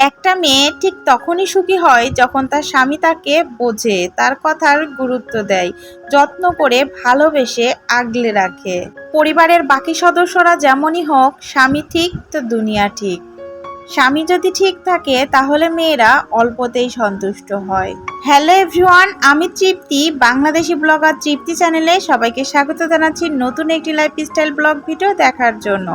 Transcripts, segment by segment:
একটা মেয়ে ঠিক তখনই সুখী হয় যখন তার স্বামী তাকে বোঝে, তার কথার গুরুত্ব দেয়, যত্ন করে ভালোবেসে আগলে রাখে। পরিবারের বাকি সদস্যরা যেমনই হোক, স্বামী ঠিক, তো দুনিয়া ঠিক। স্বামী যদি ঠিক থাকে, তাহলে মেয়েরা অল্পতেই সন্তুষ্ট হয়। হ্যালো এভরিওয়ান আমি তৃপ্তি, বাংলাদেশি ব্লগার তৃপ্তি চ্যানেলে সবাইকে স্বাগত জানাচ্ছি নতুন একটি লাইফস্টাইল ব্লগ ভিডিও দেখার জন্য।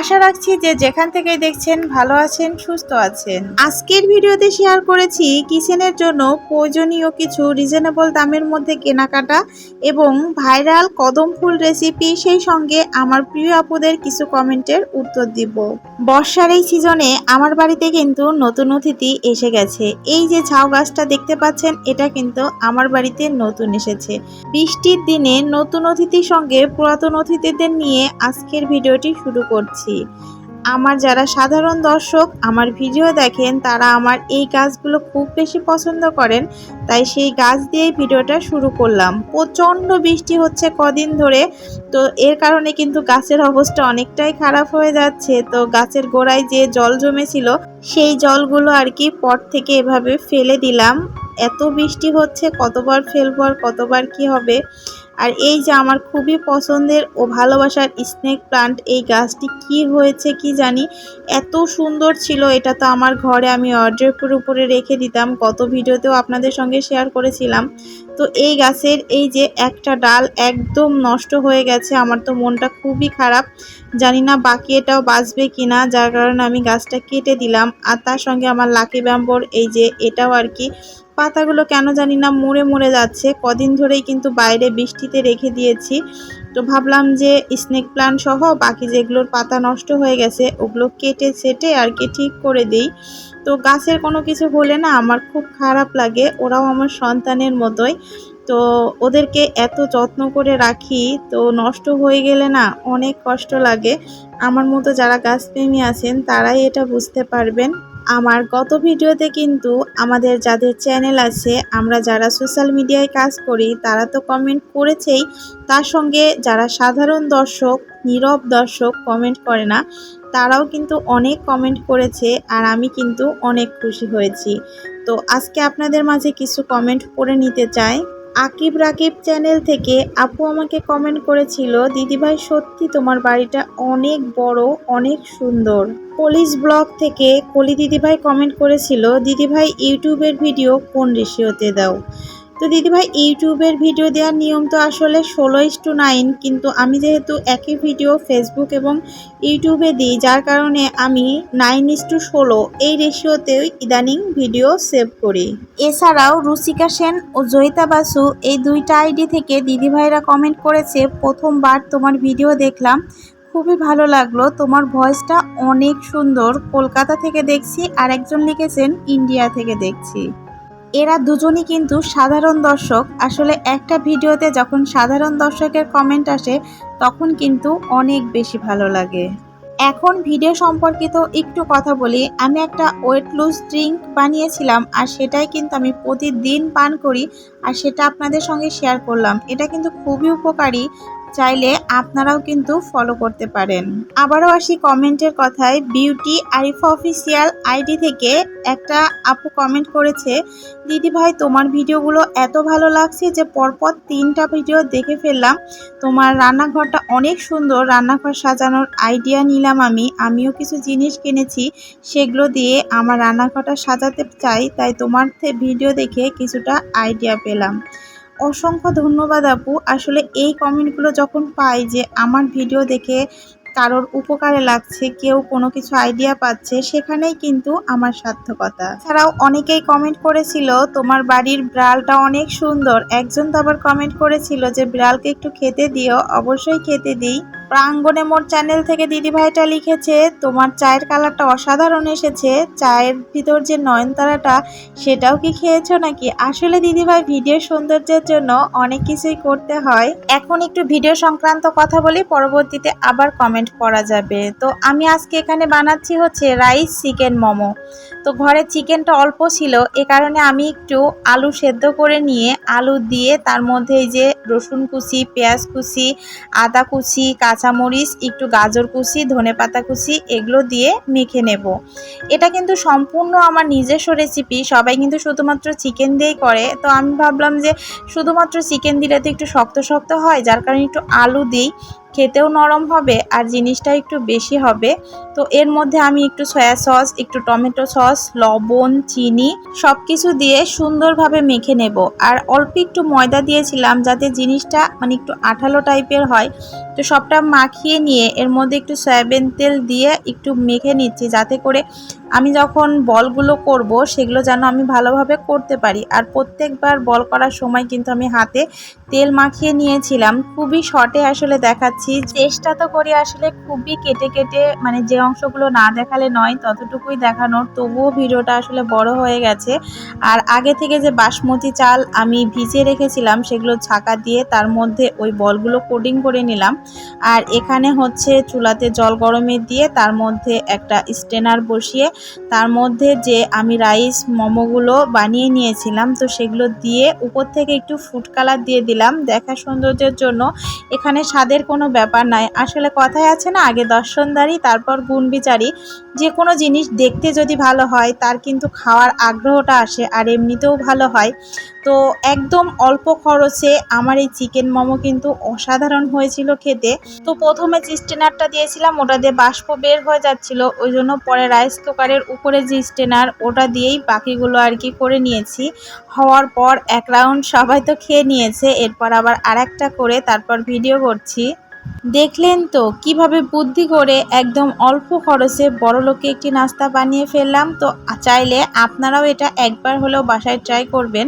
আশা রাখছি যে যেখান থেকেই দেখছেন ভালো আছেন, সুস্থ আছেন। আজকের ভিডিওতে শেয়ার করেছি কিচেনের জন্য প্রয়োজনীয় কিছু রিজনেবল দামের মধ্যে কেনাকাটা এবং ভাইরাল কদম ফুল রেসিপি সেই সঙ্গে আমার প্রিয় আপুদের কিছু কমেন্টের উত্তর দিব। বর্ষার এই সিজনে আমার বাড়িতে কিন্তু নতুন অতিথি এসে গেছে। এই যে ঝাউ গাছটা দেখতে পাচ্ছেন, এটা কিন্তু আমার বাড়িতে নতুন এসেছে। বৃষ্টির দিনে নতুন অতিথির সঙ্গে পুরাতন অতিথিদের নিয়ে আজকের ভিডিওটি শুরু করছি। আমার যারা সাধারণ দর্শক আমার ভিডিও দেখেন, তারা আমার এই গাছগুলো খুব বেশি পছন্দ করেন। তাই সেই গাছ দিয়েই ভিডিওটা শুরু করলাম। প্রচণ্ড বৃষ্টি হচ্ছে কদিন ধরে, তো এর কারণে কিন্তু গাছের অবস্থা অনেকটাই খারাপ হয়ে যাচ্ছে। তো গাছের গোড়ায় যে জল জমেছিল, সেই জলগুলো আর কি পট থেকে এভাবে ফেলে দিলাম। এত বৃষ্টি হচ্ছে, কতবার ফেলব আর কতবার কি হবে? আর এই যে আমার খুবই পছন্দের ও ভালোবাসার স্নেক প্লান্ট এই গাছটি কি হয়েছে কি জানি? এত সুন্দর ছিল, এটা তো আমার ঘরে আমি অর্ডার উপরে রেখে দিতাম। গত ভিডিওতেও আপনাদের সঙ্গে শেয়ার করেছিলাম। তো এই গাছের এই যে একটা ডাল একদম নষ্ট হয়ে গেছে, আমার তো মনটা খুবই খারাপ। জানি না বাকি এটাও বাঁচবে কি না যার কারণে আমি গাছটা কেটে দিলাম। আর তার সঙ্গে আমার লাকি ব্যাম্বর, এই যে এটাও আর কি। পাতাগুলো কেন জানি না মরে মরে যাচ্ছে, কদিন ধরেই কিন্তু বাইরে বৃষ্টিতে রেখে দিয়েছি। তো ভাবলাম যে স্নেক প্লান্ট সহ বাকি যেগুলোর পাতা নষ্ট হয়ে গেছে, ওগুলো কেটে সেটে আর কি ঠিক করে দিই। তো গাছের কোনো কিছু হলে না আমার খুব খারাপ লাগে, ওরাও আমার সন্তানের মতোই। তো ওদেরকে এত যত্ন করে রাখি, তো নষ্ট হয়ে গেলে না অনেক কষ্ট লাগে। আমার মতো যারা গাছপ্রেমী আছেন, তারাই এটা বুঝতে পারবেন। আমার গত ভিডিওতে কিন্তু আমাদের যাদের চ্যানেল আছে, আমরা যারা সোশ্যাল মিডিয়ায় কাজ করি, তারা তো কমেন্ট করেছেই। তার সঙ্গে যারা সাধারণ দর্শক, নীরব দর্শক কমেন্ট করে না, তারাও কিন্তু অনেক কমেন্ট করেছে আর আমি কিন্তু অনেক খুশি হয়েছি। তো আজকে আপনাদের মাঝে কিছু কমেন্ট পড়ে নিতে চাই। আকিব রাকিব চ্যানেল থেকে আপু আমাকে কমেন্ট করেছিল, দিদিভাই, সত্যি তোমার বাড়িটা অনেক বড়, অনেক সুন্দর। পুলিশ ব্লগ থেকে কলি দিদিভাই কমেন্ট করেছিল, দিদিভাই, ইউটিউবের ভিডিও কোন রেশিওতে দাও? তো দিদিভাই, ইউটিউবের ভিডিও দেওয়ার নিয়ম তো আসলে ষোলো টু নাইন কিন্তু আমি যেহেতু একই ভিডিও ফেসবুক এবং ইউটিউবে দিই, যার কারণে আমি নাইন টু ষোলো, এই রেশিওতেই ইদানিং ভিডিও সেভ করি। এছাড়াও রুচিকা সেন ও জয়িতা বাসু এই দুইটা আইডি থেকে দিদিভাইরা কমেন্ট করেছে, প্রথমবার তোমার ভিডিও দেখলাম, খুবই ভালো লাগল, তোমার ভয়েসটা অনেক সুন্দর, কলকাতা থেকে দেখছি আর একজন লিখেছেন, ইন্ডিয়া থেকে দেখছি। এরা দুজনই কিন্তু সাধারণ দর্শক। আসলে একটা ভিডিওতে যখন সাধারণ দর্শকের কমেন্ট আসে, তখন কিন্তু অনেক বেশি ভালো লাগে। এখন ভিডিও সম্পর্কিত একটু কথা বলি। আমি একটা ওয়েট লুজ ড্রিঙ্ক বানিয়েছিলাম, আর সেটাই কিন্তু আমি প্রতিদিন পান করি, আর সেটা আপনাদের সঙ্গে শেয়ার করলাম। এটা কিন্তু খুবই উপকারী। চাইলে আপনারাও কিন্তু ফলো করতে পারেন। আবারও আসি কমেন্টের কথায়, বিউটি আরিফা অফিসিয়াল আইডি থেকে একটা আপু কমেন্ট করেছে, দিদি ভাই, তোমার ভিডিওগুলো এত ভালো লাগছে যে পরপর তিনটা ভিডিও দেখে ফেললাম। তোমার রান্নাঘরটা অনেক সুন্দর, রান্নাঘর সাজানোর আইডিয়া নিলাম আমি। আমিও কিছু জিনিস কিনেছি, সেগুলো দিয়ে আমার রান্নাঘরটা সাজাতে চাই, তাই তোমার ভিডিও দেখে কিছুটা আইডিয়া পেলাম। অসংখ্য ধন্যবাদ আপু। আসলে এই কমেন্টগুলো যখন পাই যে আমার ভিডিও দেখে কারোর উপকারে লাগছে, কেউ কোনো কিছু আইডিয়া পাচ্ছে, সেখানেই কিন্তু আমার সার্থকতা। ছাড়াও অনেকেই কমেন্ট করেছিল, তোমার বাড়ির বিড়ালটা অনেক সুন্দর। একজন তো আবার কমেন্ট করেছিল যে, বিড়ালকে একটু খেতে দিও। অবশ্যই খেতে দিই। প্রাঙ্গনে মোর চ্যানেল থেকে দিদিভাইটা লিখেছে, তোমার চায়ের কালারটা অসাধারণ এসেছে। চায়ের ভিতর যে নয়নতারাটা, সেটাও কি খেয়েছো নাকি? আসলে দিদিভাই ভিডিও সৌন্দর্যের জন্য অনেক কিছুই করতে হয়। এখন একটু ভিডিও সংক্রান্ত কথা বলি, পরবর্তীতে আবার কমেন্ট করা যাবে। তো আমি আজকে এখানে বানাচ্ছি হচ্ছে রাইস চিকেন মোমো। তো ঘরে চিকেনটা অল্প ছিল, এ কারণে আমি একটু আলু সেদ্ধ করে নিয়ে, আলু দিয়ে তার মধ্যে যে রসুন কুচি, পেঁয়াজ কুচি, আদা কুচি, কাঁচা কাঁচামরিচ, একটু গাজর কুচি, ধনে পাতা কুচি এগুলো দিয়ে মেখে নেব। এটা কিন্তু সম্পূর্ণ আমার নিজস্ব রেসিপি সবাই কিন্তু শুধুমাত্র চিকেন দিয়েই করে। তো আমি ভাবলাম যে শুধুমাত্র চিকেন দিলে তো একটু শক্ত শক্ত হয়, যার কারণে একটু আলু দিই। খেতেও নরম হবে আর জিনিসটা একটু বেশি হবে। তো এর মধ্যে আমি একটু সয়া সস, একটু টমেটো সস, লবণ, চিনি সব কিছু দিয়ে সুন্দরভাবে মেখে নেব। আর অল্প একটু ময়দা দিয়েছিলাম যাতে জিনিসটা মানে একটু আঠালো টাইপের হয়। তো সবটা মাখিয়ে নিয়ে এর মধ্যে একটু সয়াবিন তেল দিয়ে একটু মেখে নিচ্ছি যাতে করে আমি যখন বলগুলো করব, সেগুলো যেন আমি ভালোভাবে করতে পারি। আর প্রত্যেকবার বল করার সময় কিন্তু আমি হাতে তেল মাখিয়ে নিয়েছিলাম। খুবই শর্টে আসলে দেখাচ্ছি। চেষ্টা তো করি আসলে খুবই কেটে কেটে মানে যে অংশগুলো না দেখালে নয়, ততটুকুই দেখানোর। তবুও ভিডিওটা আসলে বড় হয়ে গেছে। আর আগে থেকে যে বাসমতি চাল আমি ভিজিয়ে রেখেছিলাম, সেগুলো ছাকা দিয়ে তার মধ্যে ওই বলগুলো কোডিং করে নিলাম। আর এখানে হচ্ছে চুলাতে জল গরমে দিয়ে তার মধ্যে একটা স্টেনার বসিয়ে তার মধ্যে যে আমি রাইস মোমোগুলো বানিয়ে নিয়েছিলাম, তো সেগুলো দিয়ে উপর থেকে একটু ফুড কালার দিয়ে দিলাম। দেখা সৌন্দর্যের জন্য এখানে স্বাদের কোনো ব্যাপার নাই। আসলে কথায় আছে না, আগে দর্শনদারি, তারপর গুণ বিচারি যে কোনো জিনিস দেখতে যদি ভালো হয়, তার কিন্তু খাওয়ার আগ্রহটা আসে, আর এমনিতেও ভালো হয়। তো একদম অল্প খরচে আমার এই চিকেন মোমো কিন্তু অসাধারণ হয়েছিল খেতে। তো প্রথমে যে স্টেনারটা দিয়েছিলাম, ওটা দিয়ে বাষ্প বের হয়ে যাচ্ছিল। ওই জন্য পরে রাইস কুকারের উপরে যে স্টেনার, ওটা দিয়েই বাকিগুলো আর কি করে নিয়েছি। হওয়ার পর এক রাউন্ড সবাই তো খেয়ে নিয়েছে। এরপর আবার আরেকটা করে তারপর ভিডিও করছি। দেখলেন তো, কীভাবে বুদ্ধি করে একদম অল্প খরচে বড়লোকে একটি নাস্তা বানিয়ে ফেললাম? তো চাইলে আপনারাও এটা একবার হলেও বাসায় ট্রাই করবেন।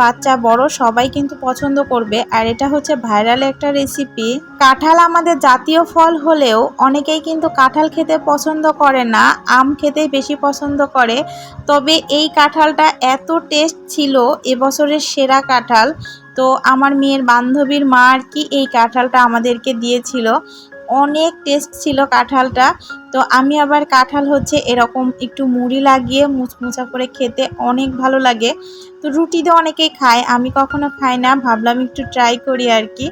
বাচ্চা বড়, সবাই কিন্তু পছন্দ করবে। আর এটা হচ্ছে ভাইরাল একটা রেসিপি কাঁঠাল আমাদের জাতীয় ফল হলেও অনেকেই কিন্তু কাঁঠাল খেতে পছন্দ করে না, আম খেতেই বেশি পছন্দ করে। তবে এই কাঁঠালটা এত টেস্ট ছিল, এবছরের সেরা কাঁঠাল। তো আমার মেয়ের বান্ধবীর মা আর কি এই কাঁঠালটা আমাদেরকে দিয়েছিল। অনেক টেস্ট ছিল কাঁঠালটা। তো আমি আবার কাঁঠাল হচ্ছে এরকম একটু মুড়ি লাগিয়ে মুচমুচা করে খেতে অনেক ভালো লাগে। তো রুটি দিয়ে অনেকেই খায়, আমি কখনো খাই না, ভাবলাম একটু ট্রাই করি আর কি।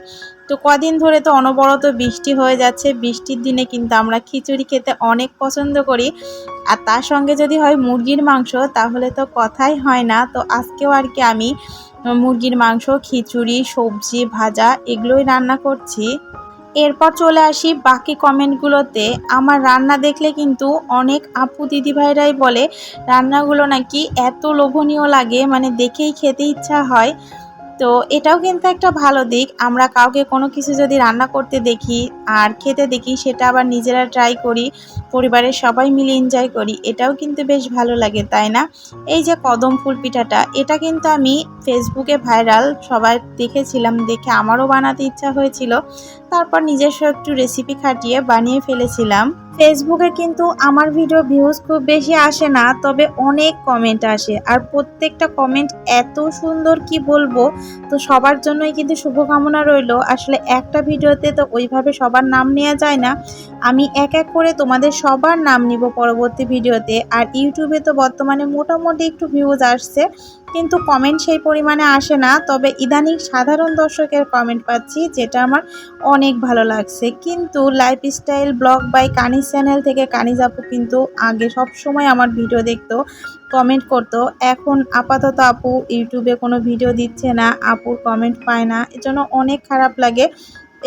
তো কদিন ধরে তো অনবরত বৃষ্টি হয়ে যাচ্ছে, বৃষ্টির দিনে কিন্তু আমরা খিচুড়ি খেতে অনেক পছন্দ করি। আর তার সঙ্গে যদি হয় মুরগির মাংস, তাহলে তো কথাই হয় না। তো আজকেও আর কি আমি মুরগির মাংস, খিচুড়ি, সবজি, ভাজা এগুলোই রান্না করছি। এরপর চলে আসি বাকি কমেন্টগুলোতে। আমার রান্না দেখলে কিন্তু অনেক আপু দিদিভাইরাই বলে, রান্নাগুলো নাকি এত লোভনীয় লাগে মানে দেখেই খেতে ইচ্ছা হয়। তো এটাও কিন্তু একটা ভালো দিক। আমরা কাউকে কোনো কিছু যদি রান্না করতে দেখি আর খেতে দেখি, সেটা আবার নিজেরা ট্রাই করি, পরিবারের সবাই মিলে এনজয় করি, এটাও কিন্তু বেশ ভালো লাগে, তাই না? এই যে কদম ফুল পিঠাটা, এটা কিন্তু আমি ফেসবুকে ভাইরাল সবাই দেখেছিলাম, দেখে আমারও বানাতে ইচ্ছা হয়েছিল। তারপর নিজস্ব একটু রেসিপি খাটিয়ে বানিয়ে ফেলেছিলাম। ফেসবুকে কিন্তু আমার ভিডিও ভিউজ খুব বেশি আসে না, তবে অনেক কমেন্ট আসে। আর প্রত্যেকটা কমেন্ট এত সুন্দর কি বলব? তো সবার জন্যই কিন্তু শুভকামনা রইল। আসলে একটা ভিডিওতে তো ওইভাবে সবার নাম নেওয়া যায় না। আমি এক এক করে তোমাদের সবার নাম নিব পরবর্তী ভিডিওতে। আর ইউটিউবে তো বর্তমানে মোটামুটি একটু ভিউজ আসছে, কিন্তু কমেন্ট সেই পরিমাণে আসে না। তবে ইদানিং সাধারণ দর্শকের কমেন্ট পাচ্ছি, যেটা আমার অনেক ভালো লাগছে। কিন্তু lifestyle blog by Kaniz channel থেকে কানিজ আপু কিন্তু আগে সব সময় আমার ভিডিও দেখতো কমেন্ট করতো। এখন আপাতত আপু ইউটিউবে কোনো ভিডিও দিচ্ছে না, আপুর কমেন্ট পায় না। এজন্য অনেক খারাপ লাগে।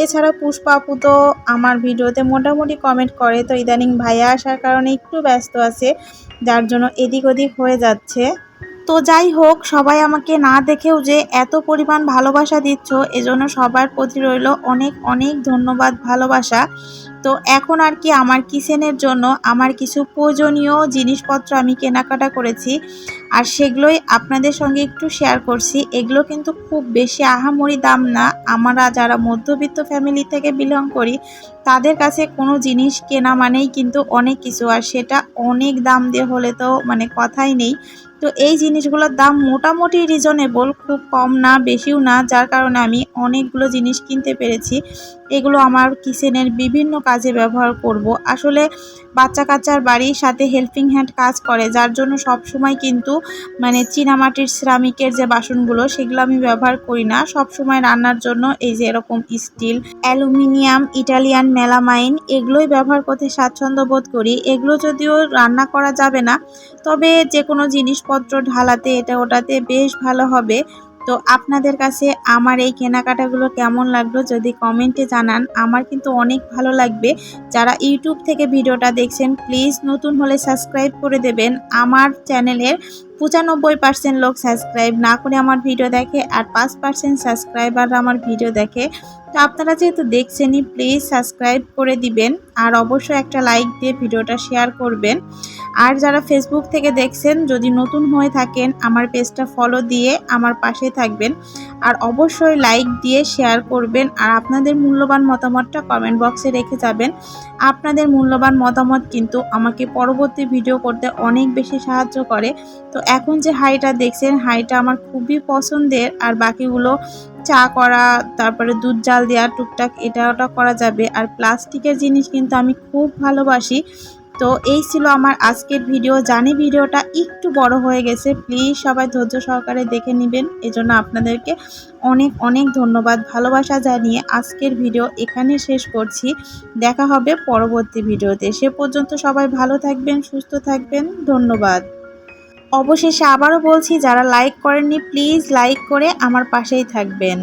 এছাড়া পুষ্পা আপু তো আমার ভিডিওতে মোটামুটি কমেন্ট করে। তো ইদানিং ভাইয়া আসার কারণে একটু ব্যস্ত আছে, যার জন্য এদিক ওদিক হয়ে যাচ্ছে। তো যাই হোক, সবাই আমাকে না দেখেও যে এত পরিমাণ ভালোবাসা দিচ্ছ, এজন্য সবার প্রতি রইল অনেক অনেক ধন্যবাদ, ভালোবাসা। তো এখন আর কি আমার কিচেনের জন্য আমার কিছু প্রয়োজনীয় জিনিসপত্র আমি কেনাকাটা করেছি, আর সেগুলোই আপনাদের সঙ্গে একটু শেয়ার করছি। এগুলো কিন্তু খুব বেশি আহামরি দাম না। আমরা যারা মধ্যবিত্ত ফ্যামিলি থেকে বিলং করি, তাদের কাছে কোনো জিনিস কেনা মানেই কিন্তু অনেক কিছু, আর সেটা অনেক দাম দিয়ে হলে তো মানে কথাই নেই। তো এই জিনিসগুলোর দাম মোটামুটি রিজনেবল খুব কম না, বেশিও না। যার কারণে আমি অনেকগুলো জিনিস কিনতে পেরেছি। এগুলো আমার কিচেনের বিভিন্ন কাজে ব্যবহার করব। আসলে বাচ্চা কাচ্চার বাড়ির সাথে হেল্পিং হ্যান্ড কাজ করে, যার জন্য সব সময় কিন্তু মানে চীনামাটির সিরামিকের যে বাসনগুলো, সেগুলো আমি ব্যবহার করি না। সব সময় রান্নার জন্য এই যে এরকম স্টিল অ্যালুমিনিয়াম ইটালিয়ান মেলামাইন এগুলোই ব্যবহার করতে স্বাচ্ছন্দ্য বোধ করি। এগুলো যদিও রান্না করা যাবে না, তবে যে কোনো জিনিসপত্র ঢালাতে এটা ওটাতে বেশ ভালো হবে। তো আপনাদের কাছে আমার এই কেনাকাটাগুলো কেমন লাগল যদি কমেন্টে জানান, আমার কিন্তু অনেক ভালো লাগবে। যারা ইউটিউব থেকে ভিডিওটা দেখছেন প্লিজ নতুন হলে সাবস্ক্রাইব করে দেবেন। আমার চ্যানেলের পঁচানব্বই পার্সেন্ট লোক সাবস্ক্রাইব না করে আমার ভিডিও দেখে আর পাঁচ পার্সেন্ট সাবস্ক্রাইবাররা আমার ভিডিও দেখে। তো আপনারা যেহেতু দেখছেনই প্লিজ সাবস্ক্রাইব করে দিবেন। আর অবশ্যই একটা লাইক দিয়ে ভিডিওটা শেয়ার করবেন। আর যারা ফেসবুক থেকে দেখছেন, যদি নতুন হয়ে থাকেন, আমার পেজটা ফলো দিয়ে আমার পাশে থাকবেন। আর অবশ্যই লাইক দিয়ে শেয়ার করবেন। আর আপনাদের মূল্যবান মতামতটা কমেন্ট বক্সে রেখে যাবেন। আপনাদের মূল্যবান মতামত কিন্তু আমাকে পরবর্তী ভিডিও করতে অনেক বেশি সাহায্য করে। তো এখন যে হাইটা দেখছেন হাইটা আমার খুবই পছন্দের। আর বাকিগুলো চা করা, তারপরে দুধ জাল দেওয়া, টুকটাক এটা ওটা করা যাবে। আর প্লাস্টিকের জিনিস কিন্তু আমি খুব ভালোবাসি। তো এই ছিল আমার আজকের ভিডিও। জানি ভিডিওটা একটু বড় হয়ে গেছে। প্লিজ সবাই ধৈর্য সহকারে দেখে নেবেন। এজন্য আপনাদেরকে অনেক অনেক ধন্যবাদ। ভালোবাসা জানিয়ে আজকের ভিডিও এখানে শেষ করছি। দেখা হবে পরবর্তী ভিডিওতে। সে পর্যন্ত সবাই ভালো থাকবেন, সুস্থ থাকবেন। ধন্যবাদ। অবশেষে আবারও বলছি যারা লাইক করেননি প্লিজ লাইক করে আমার পাশেই থাকবেন।